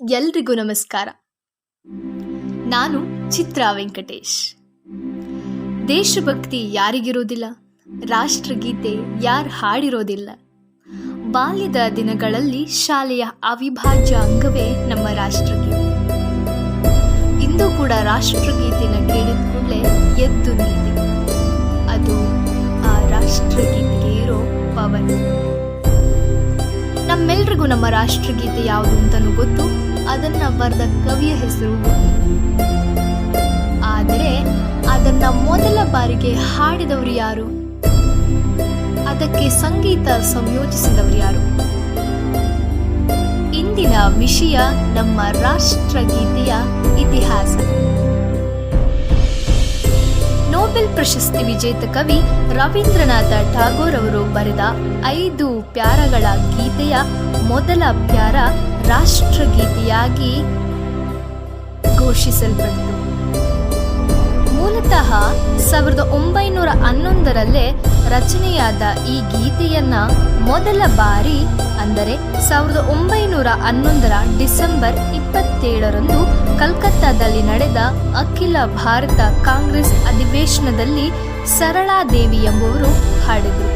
ಎಲ್ರಿಗೂ ನಮಸ್ಕಾರ. ನಾನು ಚಿತ್ರ ವೆಂಕಟೇಶ್. ದೇಶಭಕ್ತಿ ಯಾರಿಗಿರೋದಿಲ್ಲ, ರಾಷ್ಟ್ರಗೀತೆ ಯಾರು ಹಾಡಿರೋದಿಲ್ಲ. ಬಾಲ್ಯದ ದಿನಗಳಲ್ಲಿ ಶಾಲೆಯ ಅವಿಭಾಜ್ಯ ಅಂಗವೇ ನಮ್ಮ ರಾಷ್ಟ್ರಗೀತೆ. ಇಂದು ಕೂಡ ರಾಷ್ಟ್ರಗೀತೆನ ಕೇಳಿದ ಕೂಡಲೇ ಎದ್ದು ನಿಲ್ತೀವಿ ಅದು ಆ ರಾಷ್ಟ್ರಗೀತೆಗೆ ಇರೋ ಪವನ್. ನಮ್ಮೆಲ್ರಿಗೂ ನಮ್ಮ ರಾಷ್ಟ್ರಗೀತೆ ಯಾವುದು ಅಂತಲೂ ಗೊತ್ತು. ಅದನ್ನ ಬರೆದ ಕವಿಯ ಹೆಸರು ಆದರೆ ಅದನ್ನ ಮೊದಲ ಬಾರಿಗೆ ಹಾಡಿದವರು ಯಾರು? ಅದಕ್ಕೆ ಸಂಗೀತ ಸಂಯೋಜಿಸಿದವರು ಯಾರು? ಇಂದಿನ ವಿಷಯ ನಮ್ಮ ರಾಷ್ಟ್ರಗೀತೆಯ ಇತಿಹಾಸ. ನೊಬೆಲ್ ಪ್ರಶಸ್ತಿ ವಿಜೇತ ಕವಿ ರವೀಂದ್ರನಾಥ ಠಾಗೋರ್ ಅವರು ಬರೆದ ಐದು ಪ್ಯಾರಗಳ ಗೀತೆಯ ಮೊದಲ ಪ್ಯಾರ ರಾಷ್ಟ್ರಗೀತೆಯಾಗಿ ಘೋಷಿಸಲ್ಪಟ್ಟಿತು ಮೂಲತಃ ಸಾವಿರದ ಒಂಬೈನೂರ ಹನ್ನೊಂದರಲ್ಲೇ ರಚನೆಯಾದ ಈ ಗೀತೆಯನ್ನ ಮೊದಲ ಬಾರಿ, ಅಂದರೆ ಸಾವಿರದ ಒಂಬೈನೂರ ಹನ್ನೊಂದರ ಡಿಸೆಂಬರ್ ಇಪ್ಪತ್ತೇಳರಂದು ಕಲ್ಕತ್ತಾದಲ್ಲಿ ನಡೆದ ಅಖಿಲ ಭಾರತ ಕಾಂಗ್ರೆಸ್ ಅಧಿವೇಶನದಲ್ಲಿ ಸರಳಾದೇವಿ ಎಂಬುವರು ಹಾಡಿದರು.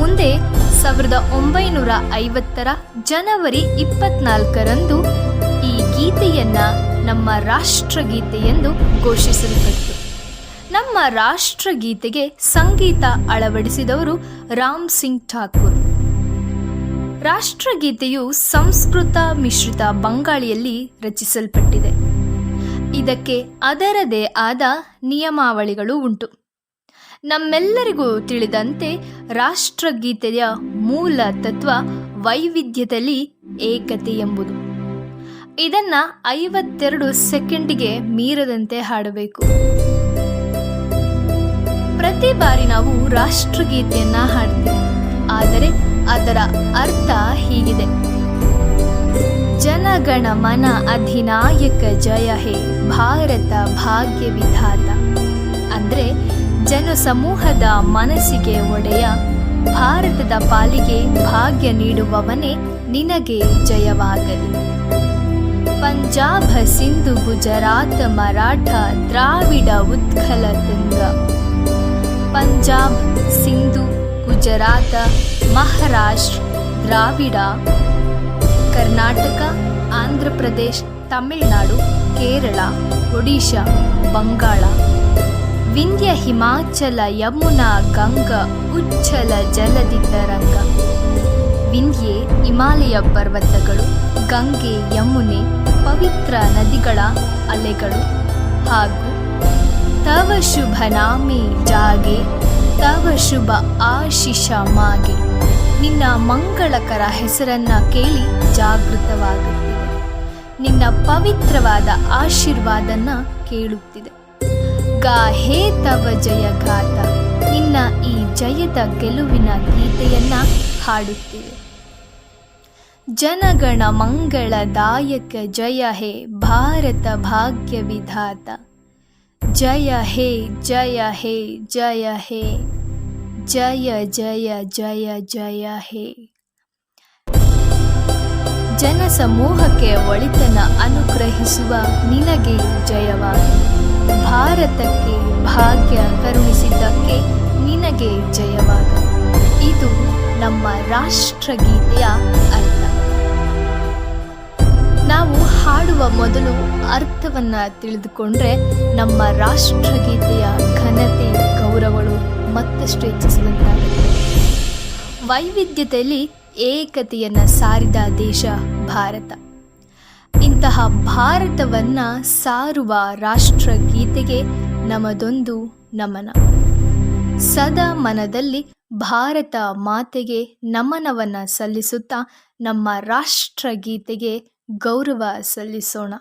ಮುಂದೆ ಸಾವಿರದ ಒಂಬೈನೂರ ಐವತ್ತರ ಜನವರಿ ಇಪ್ಪತ್ನಾಲ್ಕರಂದು ಈ ಗೀತೆಯನ್ನ ನಮ್ಮ ರಾಷ್ಟ್ರಗೀತೆ ಎಂದು ಘೋಷಿಸಲ್ಪಟ್ಟಿತು ನಮ್ಮ ರಾಷ್ಟ್ರಗೀತೆಗೆ ಸಂಗೀತ ಅಳವಡಿಸಿದವರು ರಾಮ್ ಸಿಂಗ್ ಠಾಕೂರ್. ರಾಷ್ಟ್ರಗೀತೆಯು ಸಂಸ್ಕೃತ ಮಿಶ್ರಿತ ಬಂಗಾಳಿಯಲ್ಲಿ ರಚಿಸಲ್ಪಟ್ಟಿದೆ. ಇದಕ್ಕೆ ಅದರದೇ ಆದ ನಿಯಮಾವಳಿಗಳು ಉಂಟು. ನಮ್ಮೆಲ್ಲರಿಗೂ ತಿಳಿದಂತೆ ರಾಷ್ಟ್ರಗೀತೆಯ ಮೂಲ ತತ್ವ ವೈವಿಧ್ಯದಲ್ಲಿ ಏಕತೆ ಎಂಬುದು. ಇದನ್ನ ಐವತ್ತೆರಡು ಸೆಕೆಂಡಿಗೆ ಮೀರದಂತೆ ಹಾಡಬೇಕು. ಪ್ರತಿ ಬಾರಿ ನಾವು ರಾಷ್ಟ್ರಗೀತೆಯನ್ನ ಹಾಡ್ತೀವಿ. ಆದರೆ ಅದರ ಅರ್ಥ ಹೀಗಿದೆ. ಜನಗಣ ಮನ ಅಧಿನಾಯಕ ಜಯ ಹೇ ಭಾರತ ಭಾಗ್ಯ ವಿಧಾತ. ಅಂದ್ರೆ ಜನ ಸಮೂಹದ ಮನಸ್ಸಿಗೆ ಒಡೆಯ ಭಾರತದ ಪಾಲಿಗೆ ಭಾಗ್ಯ ನೀಡುವವನೇ ನಿನಗೆ ಜಯವಾಗಲಿ. ಪಂಜಾಬ ಸಿಂಧು ಗುಜರಾತ್ ಮರಾಠ ದ್ರಾವಿಡ ಉತ್ಕಲ ತುಂಗ. ಪಂಜಾಬ್ ಸಿಂಧು ಗುಜರಾತ ಮಹಾರಾಷ್ಟ್ರ ದ್ರಾವಿಡ. ಕರ್ನಾಟಕ, ಆಂಧ್ರ ಪ್ರದೇಶ್, ತಮಿಳುನಾಡು, ಕೇರಳ, ಒಡಿಶಾ, ಬಂಗಾಳ. ವಿಂಧ್ಯ ಹಿಮಾಚಲ, ಯಮುನಾ, ಗಂಗಾ, ಉಚ್ಚಲ ಜಲದಿ ತರಂಗ ವಿಂಧ್ಯೆ ಹಿಮಾಲಯ ಪರ್ವತಗಳು, ಗಂಗೆ, ಯಮುನೆ, ಪವಿತ್ರ ನದಿಗಳ ಅಲೆಗಳು ಹಾಗೂ ತವ ಶುಭ ನಾಮೆ ಜಾಗೆ, ತವ ಶುಭ ಆಶಿಷ ಮಾಗೆ. ನಿನ್ನ ಮಂಗಳಕರ ಹೆಸರನ್ನ ಕೇಳಿ ಜಾಗೃತವಾಗುತ್ತಿದೆ. ನಿನ್ನ ಪವಿತ್ರವಾದ ಆಶೀರ್ವಾದನ್ನ ಕೇಳುತ್ತಿದೆ. ಗಾ ಹೇ ತವ ಜಯ ಗಾತ ನಿನ್ನ ಈ ಜಯದ ಗೆಲುವಿನ ಗೀತೆಯನ್ನ ಹಾಡುತ್ತಿವೆ ಜನಗಣ ಮಂಗಳದಾಯಕ ಜಯ ಹೇ ಭಾರತ ಭಾಗ್ಯ ವಿಧಾತ. ಜಯ ಹೇ ಜಯ ಹೇ ಜಯ ಹೇ, ಜಯ ಜಯ ಜಯ ಜಯ ಹೇ. ಜನಸಮೂಹಕ್ಕೆ ಒಳಿತನ ಅನುಗ್ರಹಿಸುವ ನಿನಗೆ ಜಯವಾಗಲಿ. ಭಾರತಕ್ಕೆ ಭಾಗ್ಯ ಕರುಣಿಸಿದ್ದಕ್ಕೆ ನಿನಗೆ ಜಯವಾಗಲಿ. ಇದು ನಮ್ಮ ರಾಷ್ಟ್ರಗೀತೆಯ ಅರ್ಥ. ಮೊದಲು ಅರ್ಥವನ್ನ ತಿಳಿದುಕೊಂಡ್ರೆ ನಮ್ಮ ರಾಷ್ಟ್ರಗೀತೆಯ ಘನತೆ, ಗೌರವಗಳು ಮತ್ತಷ್ಟು ಹೆಚ್ಚಿಸುವಂತಾಗುತ್ತೆ ವೈವಿಧ್ಯತೆಯಲ್ಲಿ ಏಕತೆಯನ್ನ ಸಾರಿದ ದೇಶ ಭಾರತ. ಇಂತಹ ಭಾರತವನ್ನ ಸಾರುವ ರಾಷ್ಟ್ರಗೀತೆಗೆ ನಮದೊಂದು ನಮನ. ಸದಾ ಮನದಲ್ಲಿ ಭಾರತ ಮಾತೆಗೆ ನಮನವನ್ನ ಸಲ್ಲಿಸುತ್ತಾ ನಮ್ಮ ರಾಷ್ಟ್ರಗೀತೆಗೆ ಗೌರವ ಸಲ್ಲಿಸೋಣ.